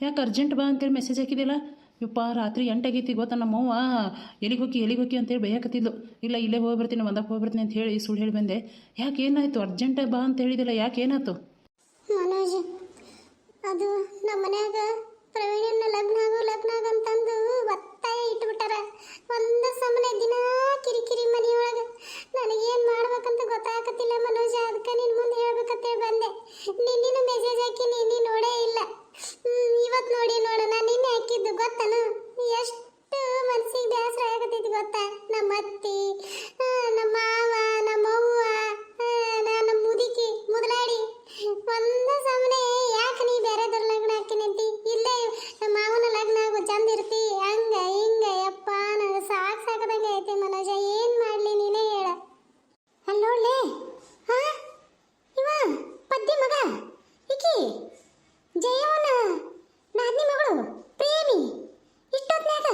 ಯಾಕೆ ಅರ್ಜೆಂಟ್ ಬಾ ಅಂತೇಳಿ ಮೆಸೇಜ್ ಹಾಕಿದಿಲ್ಲ ಯಪ್ಪ, ರಾತ್ರಿ ಎಂಟಾಗೈತಿ ಗೊತ್ತಾ ನಮ್ಮವ್ವ? ಎಲ್ಲಿಗೆ ಹೋಗಿ ಎಲ್ಲಿಗೆ ಹೋಗಿ ಅಂತೇಳಿ ಬೈಯಾಕತ್ತಿದ್ಲು. ಇಲ್ಲ, ಇಲ್ಲೇ ಹೋಗಿ ಬರ್ತೀನಿ, ಒಂದಕ್ಕೆ ಹೋಗಿ ಬರ್ತೀನಿ ಅಂತ ಹೇಳಿ ಸುಳ್ಳು ಹೇಳಿ ಬಂದೆ. ಯಾಕೆ ಏನಾಯ್ತು? ಅರ್ಜೆಂಟ್ ಬಾ ಅಂತ ಹೇಳಿದಿಲ್ಲ ಯಾಕೆ ಏನಾಯ್ತು? ಮನೋಜ್, ಅದು ನಮ್ಮ ಮನ್ಯಾಗ ಪ್ರವೀಣನ ಲಗ್ನ ಆಗೋ ಲಗ್ನ ಆಗಂತಂದು ಒತ್ತಾಯ ಇಟ್ಬಿಟ್ಟಾರ. ಒಂದ ಸಮನೆ ದಿನ ಕಿರಿಕಿರಿ ಮನೆಯೊಳಗ ನನಗೇನ್ ಮಾಡ್ಬೇಕಂತ ಗೊತ್ತಾಗತ್ತಿಲ್ಲ ಮನೋಜ ಅದಕ್ಕೆ ನಿನ್ ಮುಂದೆ ಹೇಳ್ಬೇಕಂತೇಳಿ ಬಂದೆ ನಿನ್ನಿನ ಮೆಸೇಜ್ ಹಾಕಿ ನೀನು ನೋಡೇ ಇಲ್ಲ ಹ್ಮ್, ಇವತ್ ನೋಡಿ ನೋಡು ನಾನು ನಿನ್ನೆ ಹಾಕಿದ್ದು ಗೊತ್ತನು ಎಷ್ಟು ಮನ್ಸಿಗೆ ಬೇಸರ ಆಗತೈತಿ ಗೊತ್ತಾ ನಮ್ಮ ಅತ್ತಿ ಆ, ನಮ್ಮ ಮಾವ ನಮ್ಮ ಅವ್ವ ಆ, ನಾ- ನಮ್ಮ ಮುದುಕಿ ಮುದಲಾಡಿ ಒಂದ ಸಮನೆ ಯಾಕೆ ನೀ ಬೇರೆದವ್ರ ಲಗ್ನ ಹಾಕಿನಂತಿ ಇಲ್ಲೇ ನಮ್ಮ ಮಾವನ ಲಗ್ನ ಆಗು ಚಂದ ಇರ್ತಿ ಹಂಗ ಹಿಂಗ ಯಪ್ಪ ನನಗೆ ಸಾಕ್ ಸಾಕದಂಗ ಐತಿ ಮನೋಜ ಏನ್ ಮಾಡ್ಲಿ ನೀನೇ ಹೇಳ ಅಲ್ಲಿ ನೋಡ್ಲೆ ಹಾ ಇವ ಪದ್ಯ ಮಗ ಈಕಿ ಜಯವನ ನಾದ್ನಿ ಮಗಳು ಪ್ರೇಮಿ ಇಷ್ಟೊತ್ನ್ಯಾಗ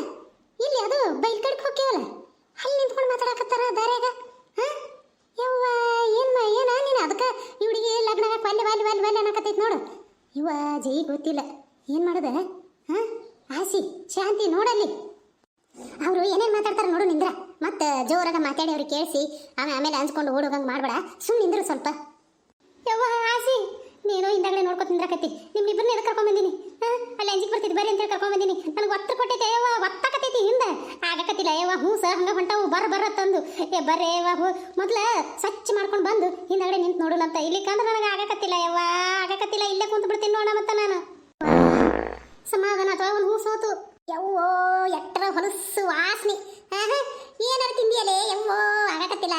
ಇಲ್ಲಿ ಅದು ಬೈಲ್ ಕಡೆಗೆ ಹೋಗ್ಯವಲ್ಲ ಅಲ್ಲಿ ನಿಂತ್ಕೊಂಡು ಮಾತಾಡಕತ್ತಾರ ದಾರ್ಯಾಗ ಹಾ ಯವ್ವ ಏನ್ ಮಾ ಏನ ನೀನು ಅದಕ್ಕೆ ಇವಳಿಗೆ ಲಗ್ನ ಆಗಕ್ಕೆ ವಾಲ್ಯ ವಾಲ್ಯ ವಾಲ್ಯ ವಾಲ್ಯ ಅನ್ನಕತ್ತೈತಿ ನೋಡು ಇವ ಜೈ ಗೊತ್ತಿಲ್ಲ. ಏನ್ ಮಾಡದ? ಹಾ? ಆಸಿ ಶಾಂತಿ ನೋಡಲ್ಲಿ. ಅವರು ಏನೇನ್ ಮಾತಾಡ್ತಾರೆ ನೋಡು ನಿಂದ್ರ. ಮತ್ತೆ ಜೋರಾಗ ಮಾತಾಡಿ ಅವ್ರಿಗೆ ಕೇಳಿಸಿ ಆಮೇಲೆ ಅನ್ಸ್ಕೊಂಡು ಓಡೋಗಂಗೆ ಮಾಡ್ಬೇಡ. ಸುಮ್ಮನೆ ನಿಂದ್ರು ಸ್ವಲ್ಪ. ಯವ್ವ ಆಸಿ ನೀನು ಹಿಂದಾಗಡೆ ನೋಡ್ಕೊ ನಿಂದ್ರಕತ್ತಿ. ನಿಮ್ಮ ಇಬ್ಬರನ್ನ ಎದಕ್ಕೆ ಕರ್ಕೊಂಬಂದಿನಿ ಹಾಂ? ಅಲ್ಲಿ ಅಂಜಿಗೆ ಬರ್ತಿದ್ದು ಬರ್ರಿ ಅಂದ್ರೆ ಕರ್ಕೊಂಡ್ ಬಂದಿನಿ. ನನಗೆ ಒತ್ತ ಕೊಟ್ಟೈತೆ, ಯವ್ವ ಹಿಂದ ಹಿಂದೆ. ಆಗಕತ್ತಿಲ್ಲ, ಯವ್ವ, ಹ್ಞೂ ಸರ್, ಹಂಗ ಹೊಂಟಾವು, ಬರ ಬರ ತಂದು ಏ ಬಾಬು ಮೊದ್ಲ ಸ್ವಚ್ಛ ಮಾಡ್ಕೊಂಡು ಬಂದು ಹಿಂದಗಡೆ ನಿಂತು ನೋಡೋಣಂತ ಇಲ್ಲಿಕಂದ್ರೆ ನನಗೆ ಆಗಕತ್ತಿಲ್ಲ ಯವ್ವ, ಆಗಕತ್ತಿಲ್ಲ. ಇಲ್ಲೇ ಕುಂತು ಬಿಡ್ತೀನಿ ನೋಡ ಮತ್ತ ನಾನು. ಸಮಾಧಾನ ಅಥವಾ ಒಂದು ಹೂ ಸೋತು. ಯವ್ವೋ ಎಟ್ಟರ ಹೊಲಸು ವಾಸನೆ. ಏನಾರ ತಿಂದಿಯಲೇ? ಯವ್ವೋ, ಆಗಕತ್ತಿಲ್ಲ.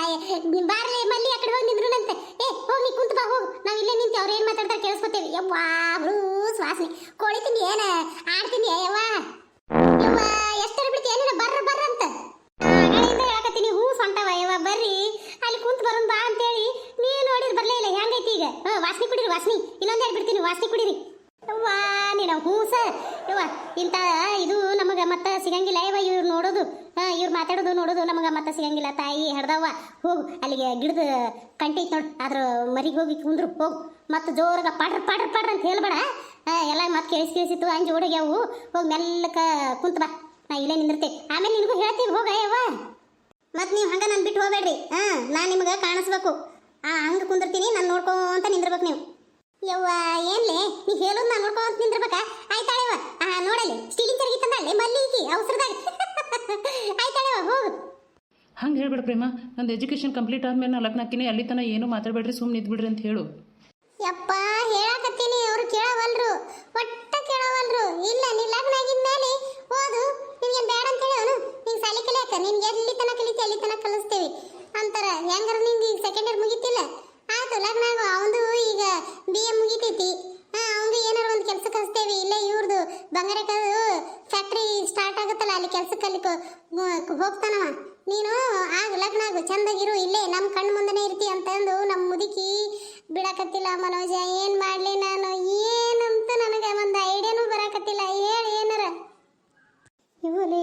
ಬಾರ್ಲೆ ಮಲ್ಲಿ ಆ ಕಡೆ ಹೋಗಿ ನಿಂದ್ರುನಂತೆ ಏ, ಹೋಗಿ ನೀ ಕುಂತ ಬಾ, ಹೋಗು. ನಾವು ಇಲ್ಲೇ ನಿಂತು ಅವ್ರು ಏನು ಮಾತಾಡ್ತಾರೆ ಕೇಳಿಸ್ಕೊತೇವೆ. ಯವ್ವಾ ಹುಲೂಸ್ ವಾಸನೆ. ಕೋಳಿ ತಿಂಡಿ ಏನ? ಆಡ್ತೀನಿ ಯವ್ವ? ಯವ್ವ, ಎಷ್ಟರ ಬಿಡ್ತಿ? ಏನೇನ ಬರ್ರ ಬರ್ರ ಆಗಳಿಂದ ಹೂ ಸೊಂಟವ ಯವ್ವ ಬರ್ರಿ. ಅಲ್ಲಿ ಕುಂತ ಬರೋಣ ಬಾ ಅಂತೇಳಿ. ನೀನು ನೋಡಿದ್ ಬರ್ಲೇ ಇಲ್ಲ, ಹೆಂಗೈತಿ ಈಗ? ಹಾ, ವಾಸನೆ ಕುಡೀರಿ, ವಾಸನೆ. ಇನ್ನೊಂದು ಹೇಳ್ಬಿಡ್ತೀನಿ ಬಿಡ್ತೀನಿ, ವಾಸನೆ ಕುಡೀರಿ. ಯವ್ವ ನೀನು ಹೂ ಸರ್. ಯವ್ವ ಇಂಥ ಇದು ನಮಗೆ ಮತ್ತೆ ಸಿಗಂಗಿಲ್ಲ ಯವ್ವ ಇವ್ರು ನೋಡೋದು. ಹಾಂ, ಇವ್ರು ಮಾತಾಡೋದು, ನೋಡೋದು ನಮಗೆ ಮತ್ತೆ ಸಿಗಂಗಿಲ್ಲ, ತಾಯಿ ಹಿಡ್ದವ್ವ ಹೋಗು, ಅಲ್ಲಿಗೆ ಗಿಡದ ಕಂಟಿ ಐತೆ ನೋಡು ಅದ್ರ ಮರಿಗೆ ಹೋಗಿ ಕುಂದ್ರು, ಹೋಗು. ಮತ್ತೆ ಜೋರಾಗ ಪಾಡ್ರ ಪಾಡ್ರ ಪಾಡ್ರ ಅಂತ ಹೇಳ್ಬೇಡ. ಎಲ್ಲ ಮತ್ತೆ ಕೇಳಿಸಿ, ಕೇಳಿಸಿತ್ತು, ಅಂಜು ಓಡೋಗ್ಯಾವು. ಹೋಗಿ ಮೆಲ್ಲಕ ಕುಂತ ಬಾ. ನಾ ಇಲ್ಲೇ ನಿಂದಿರ್ತೆ ಆಮೇಲೆ ನಿನಗೂ ಹೇಳ್ತೀನಿ, ಹೋಗ ಯವ್ವ ಮತ್ತೆ ನೀವು ಹಂಗೆ ನಾನು ಬಿಟ್ಟು ಹೋಗ್ಬೇಡ್ರಿ. ಹಾಂ ನಾನು ನಿಮಗೆ ಕಾಣಿಸ್ಬೇಕು. ಆ ಹಂಗೆ ಕುಂದಿರ್ತೀನಿ ನಾನು ನೋಡ್ಕೊಂತ ನಿಂದಿರ್ಬೇಕು ನೀವು. ಯವ್ವ ಏನ್ಲೆ? ನೀ ಹೇಳೋದು ನಾನು ನೋಡ್ಕೊಂತ ನಿಂದಿರ್ಬೇಕಾ? ಆಯ್ತಾಳೆವ ಆ ನೋಡಲಿ ಸ್ಟೀಲಿಂಗ್ ಚರಗಿ ತಂದಾಳೆ ಮಲ್ಲಿಗೆ ಅವಸರದಾಗ. ಆಯ್ತಾಳೆವ ಹೋಗು. ಹಂಗೆ ಹೇಳ್ಬೇಡ ಪ್ರೇಮ. ನಂದು ಎಜುಕೇಷನ್ ಕಂಪ್ಲೀಟ್ ಆದ್ಮೇಲೆ ನಾ ಲಗ್ನ ಹಾಕಿನಿ ಅಲ್ಲಿ ತನಕ ಏನೂ ಮಾತಾಡಬೇಡ್ರಿ ಸುಮ್ಮನೆ ಇದ್ಬಿಡ್ರಿ ಅಂತ ಹೇಳು. ಯಪ್ಪ ಹೇಳಕತ್ತೀನಿ ಅವ್ರು ಕೇಳವಲ್ರು ಒಟ್ಟ ಕೇಳವಲ್ರು ಇಲ್ಲ ನೀ ಲಗ್ನ ಆಗಿದ್ಮೇಲೆ ಓದು ನಿನ್ಗೇನು ಬೇಡ ಅಂತ ಹೇಳಿ ಅವನು ನೀನು ಸಾಲಿ ಕಲಿಯಾಕ ನಿನ್ಗೆ ಎಲ್ಲಿ ತನಕ ಕಲಿತಿ ಅಲ್ಲಿ ತನಕ ಕಲಿಸ್ತೀವಿ ಅಂತಾರ ಹೆಂಗಾರ ನಿಂಗೆ ಈಗ ಸೆಕೆಂಡ್ ಇಯರ್ ಮುಗಿತಿಲ್ಲ ಆಯ್ತು ಲಗ್ನ ಆಗು ಅವಂದು ಈಗ ಬಿ ಎ ಮುಗಿತೈತಿ ಹಾ ಅವಂದು ಏನಾರ ಒಂದು ಕೆಲ್ಸಕ್ಕೆ ಹಚ್ತೇವಿ ಇಲ್ಲೇ ಇವ್ರದ್ದು ಬಂಗಾರಕ್ಕದು ಫ್ಯಾಕ್ಟ್ರಿ ಸ್ಟಾರ್ಟ್ ಆಗುತ್ತಲ್ಲ ಅಲ್ಲಿ ಕೆಲ್ಸಕ್ಕೆ ಅಲ್ಲಿ ಕೊ- ಗು- ಹೋಗ್ತಾನವ ನೀನು ಆಗು ಚಂದಾಗಿರು, ಇಲ್ಲೇ ನಮ್ಮ ಕಣ್ಣು ಮುಂದೆನೇ ಇರ್ತಿ ಅಂತಂದು ನಮ್ಮ ಮುದುಕಿ ಬಿಡಕತ್ತಿಲ್ಲ, ಮನೋಜ, ಏನ್ ಮಾಡ್ಲಿ ನಾನು? ಏನಂತ ನನಗೆ ಒಂದು ಐಡಿಯಾನು ಬರಾಕತ್ತಿಲ್ಲ. ಹೇಳಿ ಏನಾರ? ಇವಲೇ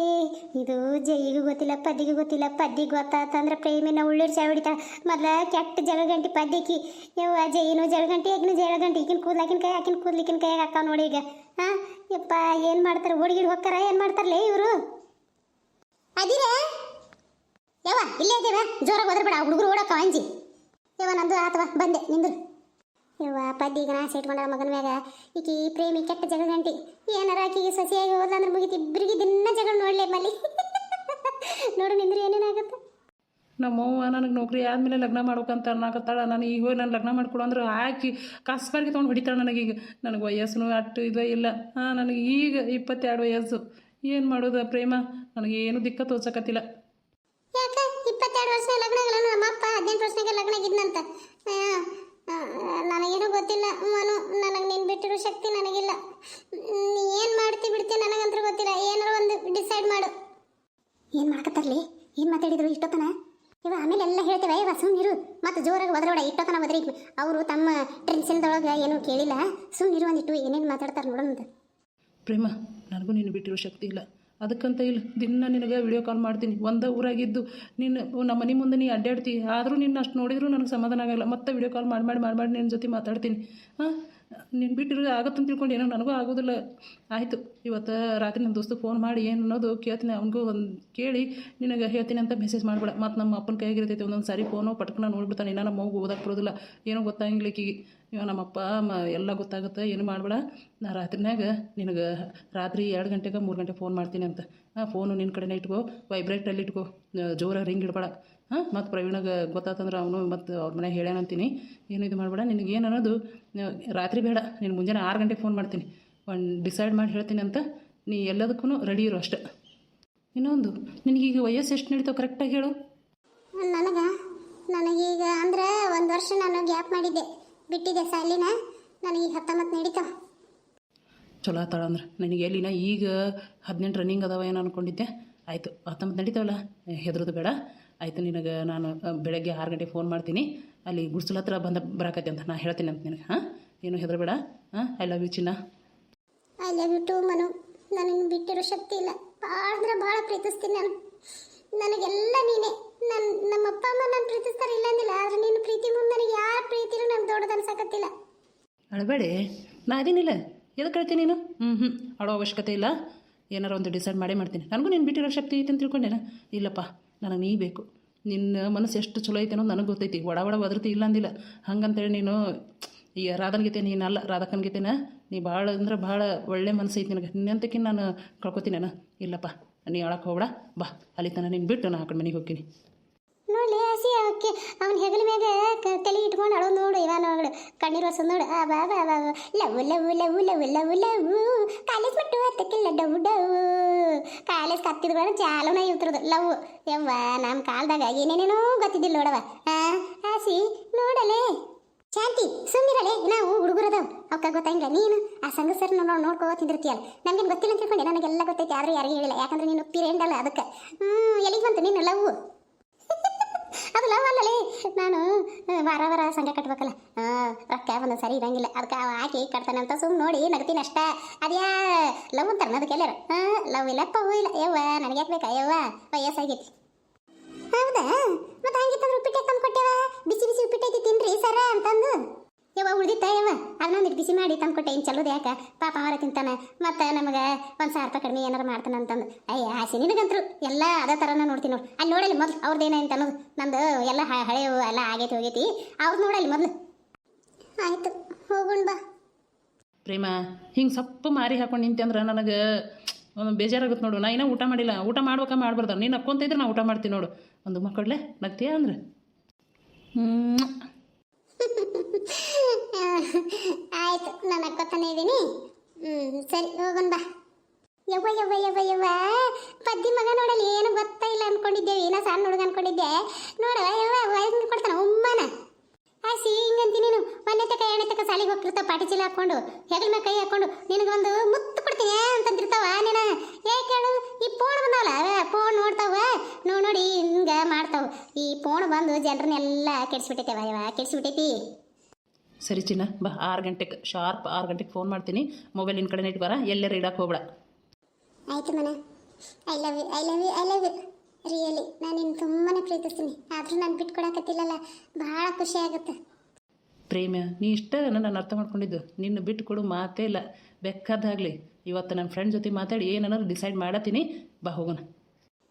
ಇದು ಜೈಗೂ ಗೊತ್ತಿಲ್ಲ, ಪದ್ದಿಗೂ ಗೊತ್ತಿಲ್ಲ. ಪದ್ದಿ ಗೊತ್ತಾತಂದ್ರೆ ಪ್ರೇಮಿನ ಉಳ್ಳಿರ್ ಚಾವಡಿತ ಮೊದ್ಲ ಕೆಟ್ಟ ಜಳಗಂಟಿ ಪದ್ದಿಕಿ. ಯವ್ವ, ಜೈನು ಜಳಗಂಟಿ ಆಕಿನ ಜಳಗಂಟಿ. ಈಗಿನ ಕೂದ್ಲಾಕಿನ ಕೈ ಹಾಕಿನ ಕೂದ್ಲಿಕ್ಕಿನ ಕೈ ಹಾಕಾವ ನೋಡಿ ಈಗ. ಹಾ? ಯಪ್ಪ, ಏನು ಮಾಡ್ತಾರೆ? ಹುಡುಗಿಡ್ ಹೋಗ್ತಾರ ಏನು ಮಾಡ್ತಾರಲೇ ಇವರು? ಅದಿರೇ ಯವ್ವ ಇಲ್ಲೇ ಇದ್ದೇವ ಜೋರಾಗಿ ಹೋದ್ರಬೇಡ ಹುಡುಗರು ಓಡಕ್ಕ ಅಂಜಿ. ಯವ್ವ ನಂದು ಆತವ ಬಂದೆ ನಿಂದು. ಯವ್ವ ಪದ್ದಿಗ ನಾಶ ಇಟ್ಕೊಂಡ ಮಗನ ಮ್ಯಾಗ. ಈಕಿ ಪ್ರೇಮಿ ಕೆಟ್ಟ ಜಗಳ ಗಂಟಿ. ಏನಾರ ಆಕಿಗೆ ಸಸಿಯಾಗಿ ಹೋದ್ಲಂದ್ರೆ ಮುಗಿತಿ ಇಬ್ಬರಿಗೆ ದಿನ ಜಗಳ ನೋಡ್ಲೇ ಮಲ್ಲಿ. ನೋಡು ನಿಂದ್ರೆ ಏನೇನಾಗುತ್ತೆ. ನಮ್ಮವ್ವ ನನಗೆ ನೌಕರಿ ಆದಮೇಲೆ ಲಗ್ನ ಮಾಡ್ಬೇಕಂತ ಅನ್ನಕತ್ತಾಳ. ನಾನು ಈಗ ಹೋಗಿ ನಾನು ಲಗ್ನ ಮಾಡ್ಕೊಡು ಅಂದ್ರೆ ಆಕಿ ಕಾಸ್ಬಾರ್ಗೆ ತೊಗೊಂಡು ಹೊಡಿತಾಳೆ ನನಗೀಗ ನನಗೆ ವಯಸ್ಸು ಅಟ್ಟು ಇದು ಇಲ್ಲ. ಹಾಂ ನನಗೆ ಈಗ ಇಪ್ಪತ್ತೆರಡು ವಯಸ್ಸು. ಏನು ಮಾಡೋದು ಪ್ರೇಮ? ನನಗೆ ಏನು ದಿಕ್ಕ ತೋಚಕತ್ತಿಲ್ಲ ಯಾಕ? ವರ್ಷ ಲಗ್ನ ನಮ್ಮ ಅಪ್ಪ ಹದಿನೆಂಟು ವರ್ಷಕ್ಕೆ ಲಗ್ನ ಆಗಿದ್ನಂತ. ನನಗೇನು ಗೊತ್ತಿಲ್ಲ. ಮನು, ನನಗೆ ನೀನು ಬಿಟ್ಟಿರೋ ಶಕ್ತಿ ನನಗಿಲ್ಲ. ಏನು ಮಾಡ್ತಿ ಬಿಡ್ತಿ ನನಗಂತೂ ಗೊತ್ತಿಲ್ಲ. ಏನಾರು ಒಂದು ಡಿಸೈಡ್ ಮಾಡು. ಏನು ಮಾಡ್ಕತ್ತರ್ಲಿ ಏನು ಮಾತಾಡಿದ್ರು ಇಷ್ಟೊತ್ತನ? ಇವ ಆಮೇಲೆ ಎಲ್ಲ ಹೇಳ್ತೇವೆ. ಇವ ಸುಮ್ಮನಿರು ಮತ್ತು ಜೋರಾಗಿ ಒದರೋಡ. ಇಷ್ಟೊತ್ತನ ಒದರಿ. ಅವರು ತಮ್ಮ ಟೆನ್ಷನ್ದೊಳಗೆ ಏನೂ ಕೇಳಿಲ್ಲ. ಸುಮ್ಮನಿರು ಒಂದಿಟ್ಟು ಏನೇನು ಮಾತಾಡ್ತಾರೆ ನೋಡೋಣ ಪ್ರೇಮ, ನನಗೂ ನೀನು ಬಿಟ್ಟಿರೋ ಶಕ್ತಿ ಇಲ್ಲ. ಅದಕ್ಕಂತ ಇಲ್ಲ, ದಿನ ನಿನಗೆ ವಿಡಿಯೋ ಕಾಲ್ ಮಾಡ್ತೀನಿ. ಒಂದೇ ಊರಾಗಿದ್ದು ನೀನು ನಮ್ಮ ಮನೆ ಮುಂದೆ ನೀ ಅಡ್ಡಾಡ್ತಿ. ಆದರೂ ನಿನ್ನ ಅಷ್ಟು ನೋಡಿದರೂ ನನಗೆ ಸಮಾಧಾನ ಆಗಲ್ಲ. ಮತ್ತೆ ವಿಡಿಯೋ ಕಾಲ್ ಮಾಡಿ ಮಾಡಿ ಮಾಡಿ ಮಾಡಿ ನಿನ್ನ ಜೊತೆ ಮಾತಾಡ್ತೀನಿ. ಹಾಂ ನೀನು ಬಿಟ್ಟಿರೋ ಆಗತ್ತಂತ ತಿಳ್ಕೊಂಡು. ಏನೋ ನನಗೂ ಆಗೋದಿಲ್ಲ. ಆಯಿತು, ಇವತ್ತು ರಾತ್ರಿ ನನ್ನ ದೋಸ್ತು ಫೋನ್ ಮಾಡಿ ಏನು ಅನ್ನೋದು ಕೇಳ್ತೀನಿ. ಅವನಿಗೂ ಒಂದು ಕೇಳಿ, ನಿನಗೆ ಹೇಳ್ತೀನಿ ಅಂತ ಮೆಸೇಜ್ ಮಾಡಬೇಡ. ಮತ್ತು ನಮ್ಮ ಅಪ್ಪನ ಕೈಯಾಗಿರ್ತೈತೆ. ಒಂದೊಂದು ಸಾರಿ ಫೋನು ಪಟ್ಕನ ನೋಡ್ಬಿಡ್ತಾನೆ. ಇನ್ನ ನಮ್ಮ ಮಗು ಓದಕ್ಕೆ ಬರೋದಿಲ್ಲ. ಏನೋ ಗೊತ್ತಾಗಿಲ್ಲ ಈಕಿಗೆ. ಇವ ನಮ್ಮಪ್ಪ ಮ, ಎಲ್ಲ ಗೊತ್ತಾಗುತ್ತೆ. ಏನು ಮಾಡಬೇಡ. ನಾ ರಾತ್ರಿನಾಗ ನಿನಗೆ ರಾತ್ರಿ ಎರಡು ಗಂಟೆಗೆ ಮೂರು ಗಂಟೆ ಫೋನ್ ಮಾಡ್ತೀನಿ ಅಂತ. ಫೋನು ನಿನ್ನ ಕಡೆನೇ ಇಟ್ಕೋ. ವೈಬ್ರೇಟಲ್ಲಿ ಇಟ್ಕೋ. ಜೋರಾಗಿ ರಿಂಗ್ ಇಡಬೇಡ. ಹಾಂ? ಮತ್ತು ಪ್ರವೀಣಗೆ ಗೊತ್ತಾತಂದ್ರೆ ಅವನು ಮತ್ತು ಅವ್ರ ಮನೆ ಹೇಳ್ಯಾನಂತೀನಿ ಏನು ಇದು ಮಾಡಬೇಡ ನಿನಗೆ ಏನು ಅನ್ನೋದು ರಾತ್ರಿ ಬೇಡ ನೀನು ಮುಂಜಾನೆ ಆರು ಗಂಟೆಗೆ ಫೋನ್ ಮಾಡ್ತೀನಿ. ಒಂದು ಡಿಸೈಡ್ ಮಾಡಿ ಹೇಳ್ತೀನಿ ಅಂತ ನೀ ಎಲ್ಲದಕ್ಕೂ ರೆಡಿ ಇರು ಅಷ್ಟೆ. ಇನ್ನೊಂದು ನಿನಗೀಗ ವಯಸ್ಸು ಎಷ್ಟು ನಡೀತಾವೆ ಕರೆಕ್ಟಾಗಿ ಹೇಳು. ನನಗೆ ನನಗೀಗ ಅಂದ್ರೆ ಒಂದು ವರ್ಷ ನಾನು ಗ್ಯಾಪ್ ಮಾಡಿದ್ದೆ. ಬಿಟ್ಟಿದ್ದೆ ಸಾಲಿನ ನನಗೆ ಹತ್ತೊಂಬತ್ತು ನಡೀತಾವ. ಚಲೋ ಆತಾಳ ಅಂದ್ರೆ ನನಗೆ ಎಲ್ಲಿನ ಈಗ ಹದಿನೆಂಟು ರನ್ನಿಂಗ್ ಅದಾವ ಏನು ಅಂದ್ಕೊಂಡಿದ್ದೆ ಆಯಿತು ಹತ್ತೊಂಬತ್ತು ನಡೀತಾವಲ್ಲ? ಹೆದರೋದು ಬೇಡ. ಆಯಿತು ನಿನಗೆ ನಾನು ಬೆಳಗ್ಗೆ ಆರು ಗಂಟೆಗೆ ಫೋನ್ ಮಾಡ್ತೀನಿ. ಅಲ್ಲಿ ಗುಡ್ಸಲ ಹತ್ರ ಬಂದ ಬರಾಕತ್ತೆ ಅಂತ ನಾನು ಹೇಳ್ತೀನಿ ಅಂತ ನಿನಗೆ. ಹಾಂ? ಏನು ಹೆದರಬೇಡ. ಹಾಂ? ಐ ಲವ್ ಯು ಚಿನ್ನ. I love you too Manu. ನನಗೆ ಬಿಟ್ಟಿರೋ ಶಕ್ತಿ ಇಲ್ಲ. ಭಾಳ ಅಂದ್ರೆ ಭಾಳ ಪ್ರೀತಿಸ್ತೀನಿ ನಾನು. ನನಗೆಲ್ಲ ನೀನೇ. ನನ್ನ ನಮ್ಮ ಅಪ್ಪ ಅಮ್ಮ ನಾನು ಪ್ರೀತಿಸ್ತಾರೆ ಇಲ್ಲ ಅಂದಿಲ್ಲ ಆದರೆ ನಿನ್ನ ಪ್ರೀತಿ ಮುಂದೆ ನನಗೆ ಯಾರ ಪ್ರೀತಿನೂ ನಾನು ದೊಡ್ಡದು ಅನ್ಸಕತ್ತಿಲ್ಲ. ಅಳಬೇಡಿ. ನಾ ಅದೇನಿಲ್ಲ ಎದಕ್ಕೆ ಕಳ್ತೀನಿ ನೀನು? ಹ್ಞೂ ಹ್ಞೂ ಆಡೋ ಅವಶ್ಯಕತೆ ಇಲ್ಲ. ಏನಾರು ಒಂದು ಡಿಸೈಡ್ ಮಾಡೇ ಮಾಡ್ತೀನಿ. ನನಗೂ ನೀನು ಬಿಟ್ಟಿರೋ ಶಕ್ತಿ ಐತೆ ಅಂತ ತಿಳ್ಕೊಂಡೇನ? ಇಲ್ಲಪ್ಪ. ನನಗೆ ನೀ ಬೇಕು. ನಿನ್ನ ಮನಸ್ಸು ಎಷ್ಟು ಚಲೋ ಐತೆ ಅನ್ನೋದು ನನಗೆ ಗೊತ್ತೈತಿ. ಒಡ ಒಡ ಒದರ್ತಿ ಇಲ್ಲ ಅಂದಿಲ್ಲ. ಹಂಗಂತೇಳಿ ನೀನು ಈ ರಾಧನ್ ಗೀತೆ ನೀನು ಅಲ್ಲ, ರಾಧಕನ ಗೀತೆನ ನೀ ಭಾಳ ಅಂದ್ರೆ ಭಾಳ ಒಳ್ಳೆ ಮನಸ್ಸು ಐತಿ ನಿನಗೆ. ನಿನ್ನಂತಕ್ಕೆ ನಾನು ಕಳ್ಕೊತೀನಿ ನಾನು ಇಲ್ಲಪ್ಪ, ನೀ ಹೇಳಕ್ಕೆ ಹೋಗ್ಬೇಡ. ಬಾ, ಅಲ್ಲಿ ತನ ನೀನು ಬಿಟ್ಟು ನಾನು ಆ ಕಡೆ ಮನೆಗೆ ಹೋಗ್ತೀನಿ. ನೋಡ್ಲಿ ಹಸಿ ಅವಕ್ಕೆ ಅವನ ಹೆಗಲ ಮ್ಯಾಗ ಕ- ತಲೆ ಇಟ್ಕೊಂಡು ಅಳೋದು ನೋಡು, ಇವ ನೋಡು, ಕಣ್ಣೀರು ಹೊಸ ನೋಡು. ಆ ಬಾ ಬಾ ಬಾ ಬಾ. Love love love love love love. College ಮಟ್ಟು ಹತ್ತಕ್ಕಿಲ್ಲ ಡವ್ ಡವ್ ಕಾಲೇಜ್ ಕತ್ತಿದ ಬೇಡ ಚಾಲೋನ ಇರ್ತರದು ಲವ್. ಯವ್ವ ನಮ್ಮ ಕಾಲದಾಗ ಏನೇನೇನೋ ಗೊತ್ತಿದ್ದಿಲ್ಲ ನೋಡವ ಆ ಹಸಿ ನೋಡಲೇ. ಶಾಂತಿ ಸುಮ್ಮಿರಲೇ ನಾವು ಹುಡುಗರದವ್. ಅವಕ್ಕ ಗೊತ್ತಾಗಿಲ್ಲ ನೀನು ಆ ಸಂಘ ಸರ್ ನೋಡಿ ನೋಡ್ಕೋ ತಿಂದಿರ್ತೀಯಲ್ಲ ನನಗೇನು ಗೊತ್ತಿಲ್ಲ ಅಂತ ತಿಳ್ಕೊಂಡೆ, ನನಗೆಲ್ಲ ಗೊತ್ತೈತಿ, ಆದ್ರೂ ಯಾರಿಗೂ ಹೇಳಿಲ್ಲ. ಯಾಕಂದ್ರೆ ನೀನು ಪಿರೇಂಡ್ ಅಲ್ಲ ಅದಕ್ಕೆ. ಹ್ಞೂ ಎಲ್ಲಿಗೆ ಬಂತು ನೀನು ಲವ್? ಅದು ಲವ್ ನಾನು ವಾರ ವಾರ ಸಂಘ ಕಟ್ಬೇಕಲ್ಲ. ರೊಕ್ಕ ಒಂದೊಂದು ಸರಿ ಇರಂಗಿಲ್ಲ. ಅದಕ್ಕೆ ಹಾಕಿ ಕಟ್ತಾನೆ ಅಂತ ಸುಮ್ಮನೆ ನೋಡಿ ನಗ್ತೀನಿ ಅಷ್ಟ. ಅದ್ಯಾ, ಲವ್ ಅಂತಾರ ಅದಕ್ಕೆ ಎಲ್ಲಾರು. ಲವ್ ಇಲ್ಲ ಪವ್ ಇಲ್ಲ. ಯವ್ವ, ನನಗೆ ಯಾಕೆ ಬೇಕಾ, ಯವ್ವ? ವಯಸ್ಸಾಗೈತಿ. ಹೌದಾ? ಮತ್ತೆ ಹಂಗಿತ್ತಂದ್ರೆ ಉಪ್ಪಿಟ್ಟೆ ತಂದು ಕೊಟ್ಟೆವ ಬಿಸಿ ಬಿಸಿ ಉಪ್ಪಿಟ್ಟೈತಿ ತಿನ್ರಿ ಸರ ಅಂತಂದು. ಯವ್ವ ಯಾವ ಯವ್ವ? ಅದನ್ನೊಂದಿಟ್ಟು ಬಿಸಿ ಮಾಡಿ ತಂದು ಕೊಟ್ಟೆ ಏನು ಚಲೋದು ಯಾಕೆ? ಪಾಪ ಅವರ ತಿಂತಾನೆ. ಮತ್ತೆ ನಮಗೆ ಒಂದು ಸಾವಿರ ರೂಪಾಯಿ ಕಡಿಮೆ ಏನಾರು ಮಾಡ್ತಾನೆ ಅಂತಂದು. ಅಯ್ಯ ಆಸೆ ನಿನಗಂತರು. ಎಲ್ಲ ಅದೇ ಥರನ ನೋಡ್ತೀನಿ ನೋಡಿ. ಅಲ್ಲಿ ನೋಡಲಿ ಮೊದಲು ಅವ್ರದ್ದು ಅಂತ ಅನ್ನೋದು. ನಂದು ಎಲ್ಲ ಹಳೆಯವು ಎಲ್ಲ ಆಗೈತಿ ಹೋಗೈತಿ. ಅವ್ರು ನೋಡಲಿ ಮೊದಲು. ಆಯ್ತು, ಹೋಗೋಣ ಬಾ. ಪ್ರೇಮ, ಹಿಂಗೆ ಸೊಪ್ಪು ಮಾರಿ ಹಾಕೊಂಡು ನಿಂತೆ ಅಂದ್ರೆ ನನಗೆ ಒಂದು ಬೇಜಾರಾಗುತ್ತೆ ನೋಡು. ನಾ ಇನ್ನೂ ಊಟ ಮಾಡಿಲ್ಲ. ಊಟ ಮಾಡ್ಬೇಕಾ ಮಾಡ್ಬಾರ್ದು. ನೀನು ನಕ್ಕೊಂತ ಇದ್ರೆ ನಾ ಊಟ ಮಾಡ್ತೀನಿ ನೋಡು. ಒಂದು ಮಕ್ಕಳೇ ನಗ್ತೀಯಾ ಅಂದ್ರೆ? ಹ್ಞೂ ಆಯ್ತು ನಾನು ಅಕ್ಕೋತಾನೆ ಇದ್ದೀನಿ. ಹ್ಞೂ ಸರಿ, ಹೋಗೋಣ ಬಾ. ಯವ್ವ ಯವ್ವ ಯವ್ವ ಯವ್ವ. ಪದ್ದಿ ಮಗ ನೋಡಲಿ ಏನು ಗೊತ್ತಾ ಇಲ್ಲ ಅನ್ಕೊಂಡಿದ್ದೆ. ಏನೋ ಸಣ್ಣ ಹುಡುಗ ಅನ್ಕೊಂಡಿದ್ದೆ. ನೋಡವ ಯವ್ವ ವಯಸ್ಸು ಕೊಡ್ತಾನ, ಉಮ್ಮನ. ಆಸಿ ಹಿಂಗಂತಿ ನೀನು. ಒಂದೇ ತಕ ಎರಡನೇ ತಕ ಸಾಲಿಗೆ ಹೋಗ್ತಿರ್ತಾವ, ಪಾಟಿ ಚೀಲ ಹಾಕೊಂಡು ಹೆಗಲ ಮೇಲೆ ಕೈ ಹಾಕೊಂಡು ನಿನಗೊಂದು ಮುತ್ತು ಕೊಡ್ತೀನಿ ಅಂತಂದಿರ್ತಾವ ನೀನ. ಏಕೆ ಹೇಳು ಈ ಫೋನ್ ಬಂದವಲ್ಲ ಫೋನ್ ನೋಡ್ತಾವ. ನೋಡಿ ನೋಡಿ, ಹಿಂಗೆ ಮಾಡ್ತಾವ. ಈ ಫೋನ್ ಬಂದು ಜನರನ್ನೆಲ್ಲ ಕೆಡಿಸ್ಬಿಟ್ಟೈತೆ ಯವ್ವ, ಕೆಡಿಸ್ಬಿಟ್ಟೈತಿ. ಸರಿ ಚಿನ್ನ ಬಾ ಆರು ಗಂಟೆಗೆ ಶಾರ್ಪ್ ಆರು ಗಂಟೆಗೆ ಫೋನ್ ಮಾಡ್ತೀನಿ. ಮೊಬೈಲ್ ನಿನ್ನ ಕಡೆ ಇಟ್ಟು ಬರ ಎಲ್ಲರೂ ಇಡಕ್ಕೆ ಹೋಗ್ಬೇಡ. ಆಯ್ತು ಮನ. I love you I love you I love you really ನಾನು ನಿನ್ನ ತುಂಬಾ ಪ್ರೀತಿಸ್ತೀನಿ. ಆದರೂ ನಾನು ಬಿಟ್ಕೊಡಕತ್ತಿಲ್ಲಲ್ಲ ಭಾಳ ಖುಷಿ ಆಗುತ್ತೆ. ಪ್ರೇಮ ನೀ ಇಷ್ಟ ನಾನು ಅರ್ಥ ಮಾಡ್ಕೊಂಡಿದ್ದು. ನಿನ್ನ ಬಿಟ್ಟು ಕೊಡು ಮಾತೇ ಇಲ್ಲ. ಬೇಕಾದಾಗಲಿ ಇವತ್ತು ನನ್ನ ಫ್ರೆಂಡ್ ಜೊತೆ ಮಾತಾಡಿ ಏನನ್ನೋದು ಡಿಸೈಡ್ ಮಾಡತ್ತೀನಿ. ಬಾ ಹೋಗೋಣ.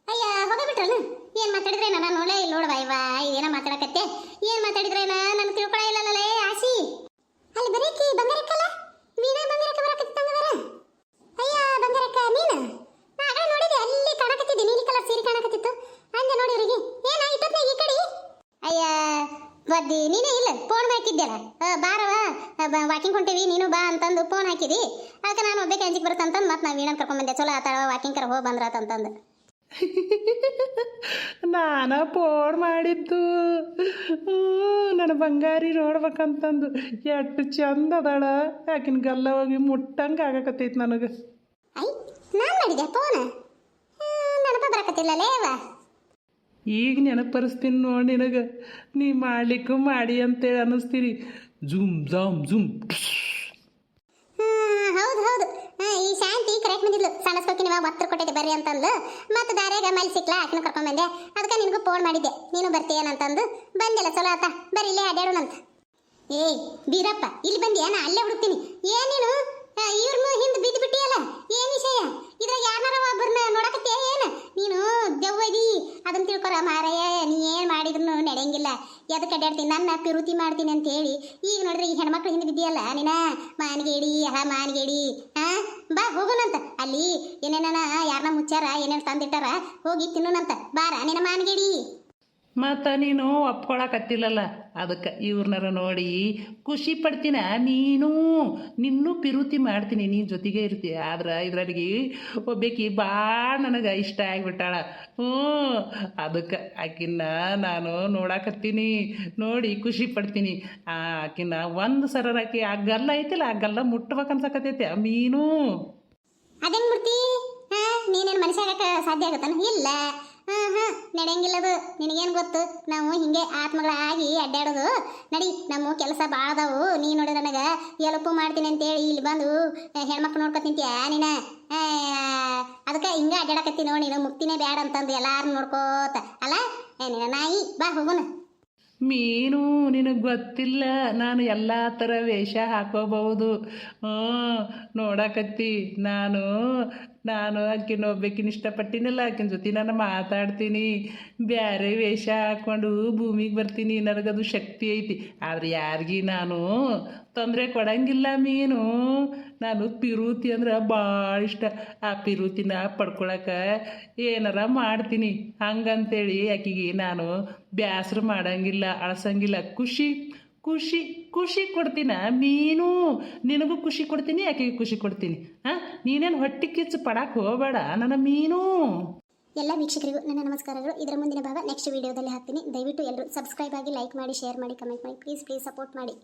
ಅಯ್ಯ ಹೋಗಬಿಟ್ರಲ್ಲ ಏನು ಮಾತಾಡಿದ್ರೆ ನಾನು ನೋಡೇ ಇಲ್ಲ ನೋಡುವ ಇವ ಏನೋ ಮಾತಾಡಕತ್ತೆ. ಏನ್ ಮಾತಾಡಿದ್ರೆ ನಾನು ತಿಳ್ಕೊಳ ಇಲ್ಲಲ್ಲೇ ಆಸಿ ಅಲ್ಲಿ ಬರೀಕಿ ಬಂಗಾರಕ್ಕಲ್ಲ? ವೀಣಾ ಬಂಗಾರಕ್ಕ ಬರಕತ್ತಂಗದಾರ ಅಯ್ಯ, ಬಂಗಾರಕ್ಕ ನೀನು ಆಗಲೇ ನೋಡಿದೆ, ಅಲ್ಲಿ ಕಾಣಕತ್ತಿದ್ದೆ, ನೀಲಿ ಕಲರ್ ಸೀರೆ ಕಾಣಕತ್ತಿತ್ತು. ಹಂಗೆ ನೋಡಿ ಅವರಿಗೆ. ಏನ ಇಪ್ಪತ್ನಾಗ ಈ ಕಡೆ? ಅಯ್ಯ ಬದ್ದಿ ನೀನೇ ಇಲ್ಲ? ಫೋನ್ ಹಾಕಿದ್ದೆಲ್ಲ ಬಾರವ ವಾಕಿಂಗ್ ಹೊಂಟೇವಿ, ನೀನು ಬಾ ಅಂತಂದು ಫೋನ್ ಹಾಕಿದಿ. ಅದಕ್ಕೆ ನಾನು ಒಬ್ಬಕ್ಕೆ ಅಂಜಿಗೆ ಬರುತ್ತಂತಂದು ಮತ್ತೆ ನಾ ವೀಣನ್ ಕರ್ಕೊಂಡ್ ಬಂದೆ. ಚಲೋ ಆತಾಳ ವಾಕಿಂಗ್ ಕರ ಹೋಗಿ ಬಂದ್ರಾತಂತಂದು ನಾನು ಪೋಡ್ ಮಾಡಿದ್ದು. ನನ್ನ ಬಂಗಾರಿ ನೋಡ್ಬೇಕಂತಂದು. ಎಷ್ಟು ಚಂದ ಅದಾಳ. ಯಾಕಿನ ಗಲ್ಲ ಹೋಗಿ ಮುಟ್ಟಂಗೆ ಆಗಕತ್ತೈತಿ ನನಗೆ. ಈಗ ನಾನು ಮಾಡಿದೆ ಫೋನ್ ನೆನಪ ಈಗ ನೆನಪರಿಸ್ತೀನಿ ನೋಡಿ ನಿನಗೆ. ನೀ ಮಾಡ್ಲಿಕ್ಕೂ ಮಾಡಿ ಅಂತೇಳಿ ಅನ್ನಿಸ್ತೀರಿ. ಜುಮ್ ಜಾಮ್ ಜುಮ್ ಹೌದು ಹೌದು ಹಾ, ಈ ಶಾಂತಿ ಕರೆಕ್ಟ್ ಬಂದಿದ್ಲು ಸಣ್ಣ ಸ್ಕೋಕಿ ನಿಮ್ಮ ಭಕ್ತರು ಕೊಟ್ಟಿದ್ದೆ ಬರ್ರಿ ಅಂತಂದು. ಮತ್ತೆ ದಾರ್ಯಾಗ ಮಲ್ಲಿ ಸಿಕ್ಲಾ, ಆಕಿನ ಕರ್ಕೊಂಡ್ ಬಂದೆ. ಅದಕ್ಕೆ ನಿನಗೂ ಫೋನ್ ಮಾಡಿದ್ದೆ. ನೀನು ಬರ್ತೀಯೇನಂತಂದು ಬಂದಿಲ್ಲ, ಚಲೋ ಆತ. ಬರ್ರಿ, ಇಲ್ಲೇ ಅಡ್ಯಾಡೋಣಂತ ಏಯ್, ಬೀರಪ್ಪ, ಇಲ್ಲಿ ಬಂದ್ಯಾ? ನಾ ಅಲ್ಲೇ ಹುಡುಕ್ತೀನಿ. ಏನೇನು ಇವ್ರನ್ನ ಹಿಂದೆ ಬಿದ್ದು ಬಿಟ್ಟಿಯಲ್ಲ? ಏನು ವಿಷಯ? ಇದ್ರಾಗ ಯಾರನ್ನಾರ ಒಬ್ಬರನ್ನ ನೋಡಕತ್ತೆ ಏನು? ನೀನು ದೆವ್ವದಿ ಅದನ್ನ ತಿಳ್ಕೊರ ಮಾರಯ್ಯ ನೀ ಏನು ಮಾಡಿದ್ರು ನಡೆಯಂಗಿಲ್ಲ. ಎದಕ್ಕೆ ಅಡ್ಡಾಡ್ತೀನಿ ನನ್ನ ಪಿರುತಿ ಮಾಡ್ತೀನಿ ಅಂತ ಹೇಳಿ. ಈಗ ನೋಡ್ರಿ, ಈ ಹೆಣ್ಮಕ್ಳು ಹಿಂದೆ ಬಿದ್ದಿಯಲ್ಲ ನೀನ? ಮಾನ್ಗೇಡಿ ಹಾ ಮಾನ್ಗೇಡಿ. ಹಾ ಬಾ ಹೋಗೋಣಂತ. ಅಲ್ಲಿ ಏನೇನ ಯಾರನ್ನ ಮುಚ್ಚಾರ ಏನೇನು ತಂದಿಟ್ಟಾರ ಹೋಗಿ ತಿನ್ನೋಣಂತ. ಬಾರ ನಿನ್ನ ಮಾನ್ಗೇಡಿ. ಮತ್ತು ನೀನು ಒಪ್ಕೊಳಕತ್ತಿಲ್ಲಲ್ಲ. ಅದಕ್ಕೆ ಇವ್ರನ್ನಾರ ನೋಡಿ ಖುಷಿ ಪಡ್ತೀನ. ನೀನು ನಿನ್ನೂ ಪಿರುತಿ ಮಾಡ್ತೀನಿ. ನೀನು ಜೊತೆಗೆ ಇರ್ತೀಯ ಆದ್ರೆ ಇದರಲ್ಲಿ ಒಬ್ಬಾಕಿ ಭಾಳ ನನಗೆ ಇಷ್ಟ ಆಗಿಬಿಟ್ಟಾಳ. ಹ್ಞೂ ಅದಕ್ಕೆ ಆಕಿನ್ನ ನಾನು ನೋಡಾಕತ್ತೀನಿ. ನೋಡಿ ಖುಷಿ ಪಡ್ತೀನಿ. ಆ, ಆಕಿನ್ನ ಒಂದು ಸರಕಿ ಆ ಗಲ್ಲ ಐತಿಲ್ಲ ಆ ಗಲ್ಲ ಮುಟ್ಬೇಕು ಅನ್ಸಕತ್ತೈತೆ. ಆ ಮೀನು. ಅದೇನ್ ಮೂರ್ತಿ? ನೀನೇನು ಮನುಷ್ಯ ಸಾಧ್ಯ ಆಗತ್ತಾನ? ಇಲ್ಲ. ಹಾ. ಹಾ ನಡೆಯಂಗಿಲ್ಲ ಅದು ನಿನಗೇನು ಗೊತ್ತು? ನಾವು ಹಿಂಗೆ ಆತ್ಮಗಳಾಗಿ ಅಡ್ಡಾಡೋದು. ನಡಿ, ನಮ್ಮ ಕೆಲಸ ಭಾಳ ಅದಾವು. ನೀ ನೋಡಿ ನನಗೆ. ಎಲುಪು ಮಾಡ್ತೀನಿ ಅಂತೇಳಿ ಇಲ್ಲಿ ಬಂದು ಹೆಣ್ಮಕ್ಳು ನೋಡ್ಕೊತಿಂತೀಯ ನೀನ? ಅದಕ್ಕೆ ಹಿಂಗೆ ಅಡ್ಡಾಡಕತ್ತಿ ನೋಡಿ ನೀನು. ಮುಕ್ತಿನೇ ಬ್ಯಾಡ ಅಂತಂದು ಎಲ್ಲಾರು ನೋಡ್ಕೋತ. ಅಲ್ಲ? ನಿನ್ನ ನಾಯಿ, ಬಾ ಹೋಗುನ. ಮೀನು ನಿನಗೆ ಗೊತ್ತಿಲ್ಲ. ನಾನು ಎಲ್ಲ ಥರ ವೇಷ ಹಾಕೋಬಹುದು ಹ್ಞೂ ನೋಡಕತ್ತಿ. ನಾನು ನಾನು ಆಕಿನ ಒಬ್ಬಾಕಿನ ಇಷ್ಟಪಟ್ಟಿನಲ್ಲ, ಆಕಿನ ಜೊತೆ ನಾನು ಮಾತಾಡ್ತೀನಿ. ಬೇರೆ ವೇಷ ಹಾಕ್ಕೊಂಡು ಭೂಮಿಗೆ ಬರ್ತೀನಿ, ನನಗದು ಶಕ್ತಿ ಐತಿ. ಆದ್ರೆ ಯಾರಿಗಿ ನಾನು ತೊಂದರೆ ಕೊಡಂಗಿಲ್ಲ ಮೀನು. ನಾನು ಪಿರೂತಿ ಅಂದ್ರೆ ಭಾಳ ಇಷ್ಟ. ಆ ಪಿರೂತಿನ ಪಡ್ಕೊಳಕ್ಕೆ ಏನಾರ ಮಾಡ್ತೀನಿ. ಹಂಗಂತೇಳಿ ಆಕಿಗೆ ನಾನು ಬ್ಯಾಸ್ರ ಮಾಡಂಗಿಲ್ಲ, ಅಳಸಂಗಿಲ್ಲ. ಖುಷಿ. ಖುಷಿ ಖುಷಿ ಕೊಡ್ತೀನ? ಮೀನು ನಿನಗೂ ಖುಷಿ ಕೊಡ್ತೀನಿ ಆಕೆಗೆ ಖುಷಿ ಕೊಡ್ತೀನಿ? ಹಾ ನೀನೇನು ಹೊಟ್ಟೆ ಕಿಚ್ಚು ಪಡಕ್ಕೆ ಹೋಗಬೇಡ, ನನ್ನ ಮೀನು. ಎಲ್ಲ ವೀಕ್ಷಕರಿಗೂ ನನ್ನ ನಮಸ್ಕಾರಗಳು. ಇದರ ಮುಂದಿನ ಭಾಗ ನೆಕ್ಸ್ಟ್ ವಿಡಿಯೋದಲ್ಲಿ ಹಾಕ್ತೀನಿ. ದಯವಿಟ್ಟು ಎಲ್ಲರೂ ಸಬ್ಸ್ಕ್ರೈಬ್ ಆಗಿ ಲೈಕ್ ಮಾಡಿ ಶೇರ್ ಮಾಡಿ ಕಮೆಂಟ್ ಮಾಡಿ. ಪ್ಲೀಸ್ ಪ್ಲೀಸ್ ಸಪೋರ್ಟ್ ಮಾಡಿ.